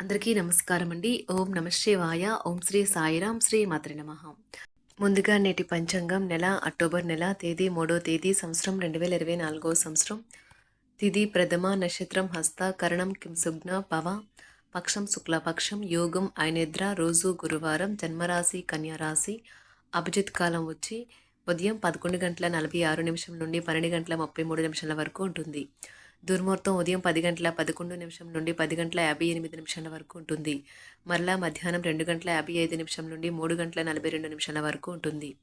అందరికీ నమస్కారం అండి ఓం నమశివాయ ఓం శ్రీ సాయిరాం శ్రీ మాత్రి నమ. ముందుగా నేటి పంచాంగం నెల అక్టోబర్ నెల తేదీ మూడో తేదీ సంవత్సరం రెండు వేల ఇరవై నాలుగో సంవత్సరం. తిథి ప్రథమ నక్షత్రం హస్త కరణం కింసుగ్న పవ పక్షం శుక్లపక్షం యోగం ఆయనిద్ర రోజు గురువారం జన్మరాశి కన్యారాశి అభిజిత్ కాలం వచ్చి ఉదయం పదకొండు గంటల నలభై ఆరు నిమిషం నుండి పన్నెండు గంటల ముప్పై మూడు నిమిషాల వరకు ఉంటుంది. దుర్ముహూర్తం ఉదయం పది గంటల పదకొండు నిమిషం నుండి పది గంటల యాభై ఎనిమిది నిమిషాల వరకు ఉంటుంది. మరలా మధ్యాహ్నం రెండు గంటల యాభై ఐదు నిమిషం నుండి మూడు గంటల నలభై రెండు నిమిషాల వరకు ఉంటుంది.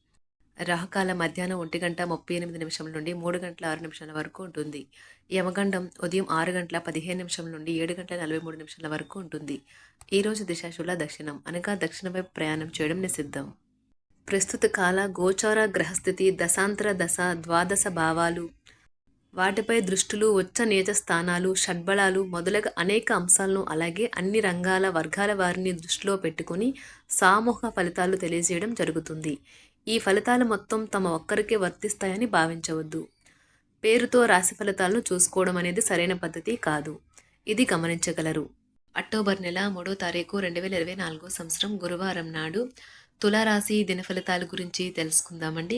రాహకాల మధ్యాహ్నం ఒంటి గంట ముప్పై ఎనిమిది నిమిషం నుండి మూడు గంటల ఆరు నిమిషాల వరకు ఉంటుంది. యమగండం ఉదయం ఆరు గంటల పదిహేను నిమిషం నుండి ఏడు గంటల నలభై మూడు నిమిషాల వరకు ఉంటుంది. ఈ రోజు దిశాశుల దక్షిణం అనగా దక్షిణ వైపు ప్రయాణం చేయడం నిషిద్ధం. ప్రస్తుత కాల గోచార గ్రహస్థితి దశాంతర దశ ద్వాదశ భావాలు వాటిపై దృష్టులు ఉచ్చ నీచ స్థానాలు షడ్బళాలు మొదలగు అనేక అంశాలను అలాగే అన్ని రంగాల వర్గాల వారిని దృష్టిలో పెట్టుకుని సామూహిక ఫలితాలు తెలియజేయడం జరుగుతుంది. ఈ ఫలితాలు మొత్తం తమ ఒక్కరికే వర్తిస్తాయని భావించవద్దు. పేరుతో రాశి ఫలితాలను చూసుకోవడం అనేది సరైన పద్ధతి కాదు. ఇది గమనించగలరు. అక్టోబర్ నెల మూడో తారీఖు రెండు వేల ఇరవై నాలుగో సంవత్సరం గురువారం నాడు తులారాశి దిన ఫలితాల గురించి తెలుసుకుందామండి.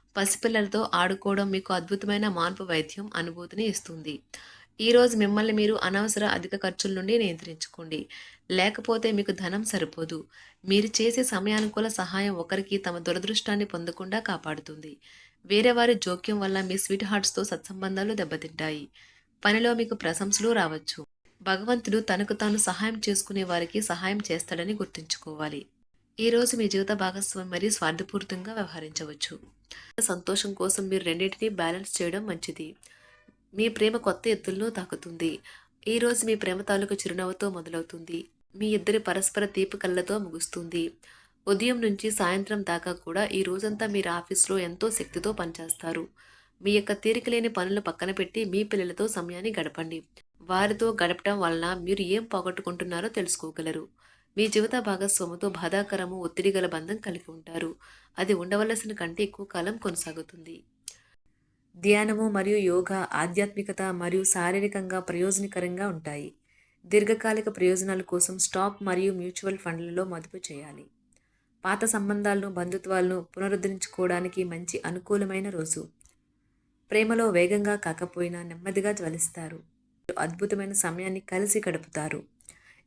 పసిపిల్లలతో ఆడుకోవడం మీకు అద్భుతమైన మార్పు వైద్యం అనుభూతిని ఇస్తుంది. ఈరోజు మిమ్మల్ని మీరు అనవసర అధిక ఖర్చుల నుండి నియంత్రించుకోండి. లేకపోతే మీకు ధనం సరిపోదు. మీరు చేసే సమయానుకూల సహాయం ఒకరికి తమ దురదృష్టాన్ని పొందకుండా కాపాడుతుంది. వేరే వారి జోక్యం వల్ల మీ స్వీట్ హార్ట్స్తో సత్సంబంధాలు దెబ్బతింటాయి. పనిలో మీకు ప్రశంసలు రావచ్చు. భగవంతుడు తనకు తాను సహాయం చేసుకునే వారికి సహాయం చేస్తాడని గుర్తుంచుకోవాలి. ఈ రోజు మీ జీవిత భాగస్వామి మరియు స్వార్థపూరితంగా వ్యవహరించవచ్చు. సంతోషం కోసం మీరు రెండింటినీ బ్యాలెన్స్ చేయడం మంచిది. మీ ప్రేమ కొత్త ఎత్తులను తాకుతుంది. ఈ రోజు మీ ప్రేమ తాలూకు చిరునవ్వుతో మొదలవుతుంది. మీ ఇద్దరి పరస్పర తీపి కళ్ళతో ముగుస్తుంది. ఉదయం నుంచి సాయంత్రం దాకా కూడా ఈ రోజంతా మీరు ఆఫీస్లో ఎంతో శక్తితో పనిచేస్తారు. మీ యొక్క తీరిక లేని పనులు పక్కన పెట్టి మీ పిల్లలతో సమయాన్ని గడపండి. వారితో గడపడం వలన మీరు ఏం పోగొట్టుకుంటున్నారో తెలుసుకోగలరు. మీ జీవిత భాగస్వాముతో బాధాకరము ఒత్తిడి గల బంధం కలిగి ఉంటారు. అది ఉండవలసిన కంటే ఎక్కువ కాలం కొనసాగుతుంది. ధ్యానము మరియు యోగా ఆధ్యాత్మికత మరియు శారీరకంగా ప్రయోజనకరంగా ఉంటాయి. దీర్ఘకాలిక ప్రయోజనాల కోసం స్టాక్ మరియు మ్యూచువల్ ఫండ్లలో మదుపు చేయాలి. పాత సంబంధాలను బంధుత్వాలను పునరుద్ధరించుకోవడానికి మంచి అనుకూలమైన రోజు. ప్రేమలో వేగంగా కాకపోయినా నెమ్మదిగా జ్వలిస్తారు. అద్భుతమైన సమయాన్ని కలిసి గడుపుతారు.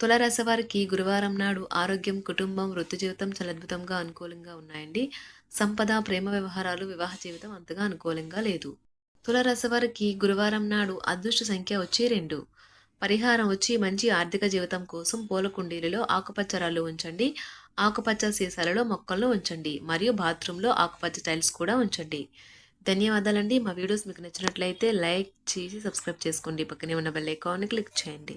తులరాశి వారికి గురువారం నాడు ఆరోగ్యం కుటుంబం వృత్తి జీవితం చాలా అద్భుతంగా అనుకూలంగా ఉన్నాయండి. సంపద ప్రేమ వ్యవహారాలు వివాహ జీవితం అంతగా అనుకూలంగా లేదు. తులరాశి వారికి గురువారం నాడు అదృష్ట సంఖ్య వచ్చి రెండు. పరిహారం వచ్చి మంచి ఆర్థిక జీవితం కోసం పూల కుండీలలో ఆకుపచ్చ రాళ్ళు ఉంచండి. ఆకుపచ్చ సీసాలలో మొక్కలను ఉంచండి. మరియు బాత్రూంలో ఆకుపచ్చ టైల్స్ కూడా ఉంచండి. ధన్యవాదాలండి. మా వీడియోస్ మీకు నచ్చినట్లయితే లైక్ చేసి సబ్స్క్రైబ్ చేసుకోండి. పక్కనే ఉన్న బెల్ ఐకాన్ని క్లిక్ చేయండి.